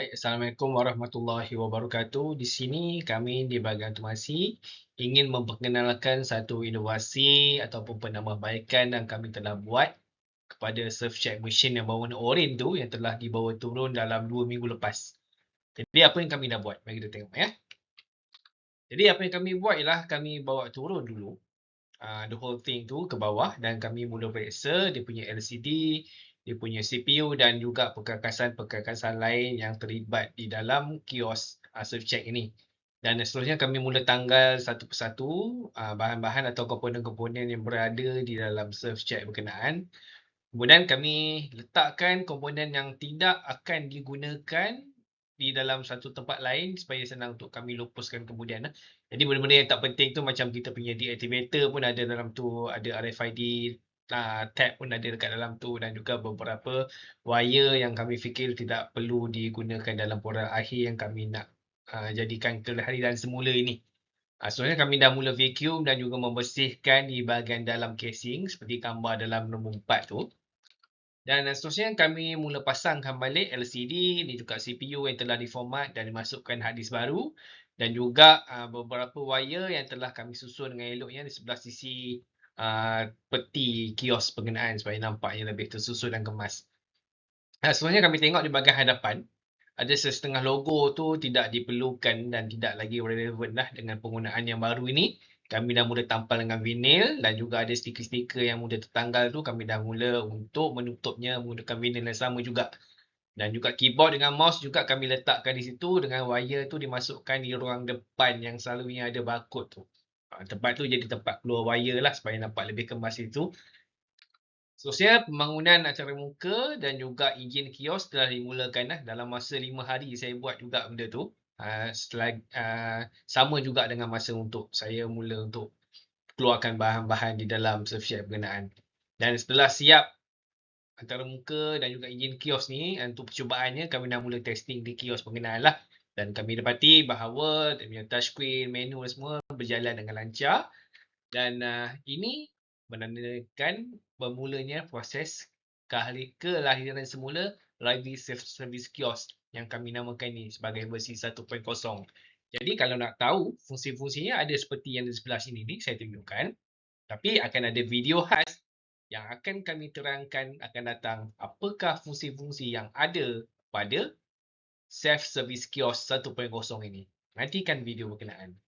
Baik, Assalamualaikum warahmatullahi wabarakatuh. Di sini kami di bahagian automasi ingin memperkenalkan satu inovasi ataupun penambahbaikan yang kami telah buat kepada surf check machine yang berwarna oranye tu yang telah dibawa turun dalam dua minggu lepas. Jadi apa yang kami dah buat? Mari kita tengok ya. Jadi apa yang kami buat ialah kami bawa turun dulu uh, the whole thing tu ke bawah dan kami mula periksa dia punya LCD, dia punya CPU dan juga perkakasan-perkakasan lain yang terlibat di dalam kios uh, check ini. Dan seterusnya kami mula tanggal satu persatu uh, bahan-bahan atau komponen-komponen yang berada di dalam surf check berkenaan. Kemudian kami letakkan komponen yang tidak akan digunakan di dalam satu tempat lain supaya senang untuk kami lupuskan kemudian. Jadi benda-benda yang tak penting tu macam kita punya deactivator pun ada dalam tu, ada RFID uh, tab pun ada dekat dalam tu dan juga beberapa wire yang kami fikir tidak perlu digunakan dalam pora akhir yang kami nak uh, jadikan kelahiran semula ini. Uh, sebenarnya kami dah mula vacuum dan juga membersihkan di bahagian dalam casing seperti gambar dalam nombor 4 tu. Dan seterusnya kami mula pasangkan balik LCD, ni juga CPU yang telah diformat dan dimasukkan hard disk baru dan juga uh, beberapa wire yang telah kami susun dengan eloknya di sebelah sisi uh, peti kios pengenaan supaya nampaknya lebih tersusun dan kemas. Nah, sebenarnya kami tengok di bahagian hadapan, ada setengah logo tu tidak diperlukan dan tidak lagi relevan lah dengan penggunaan yang baru ini. Kami dah mula tampal dengan vinyl dan juga ada stiker-stiker yang mudah tertanggal tu kami dah mula untuk menutupnya menggunakan vinyl yang sama juga. Dan juga keyboard dengan mouse juga kami letakkan di situ dengan wire tu dimasukkan di ruang depan yang selalunya ada barcode tu. Ah, tempat tu jadi tempat keluar wire lah supaya nampak lebih kemas itu. Seterusnya, pembangunan acara muka dan juga enjin kios telah dimulakan lah. Dalam masa lima hari saya buat juga benda tu. Uh, setelah, uh, sama juga dengan masa untuk saya mula untuk keluarkan bahan-bahan di dalam surfshed berkenaan. Dan setelah siap antara muka dan juga enjin kios ni untuk percubaannya kami dah mula testing di kios berkenaan lah dan kami dapati bahawa dia punya touchscreen, menu semua berjalan dengan lancar dan uh, ini menandakan bermulanya proses kelahiran semula Safe Service Kiosk yang kami namakan ini sebagai versi 1.0. Jadi kalau nak tahu fungsi-fungsinya ada seperti yang di sebelah sini ni saya tunjukkan. Tapi akan ada video khas yang akan kami terangkan akan datang apakah fungsi-fungsi yang ada pada self-service kiosk 1.0 ini. Nantikan video berkenaan.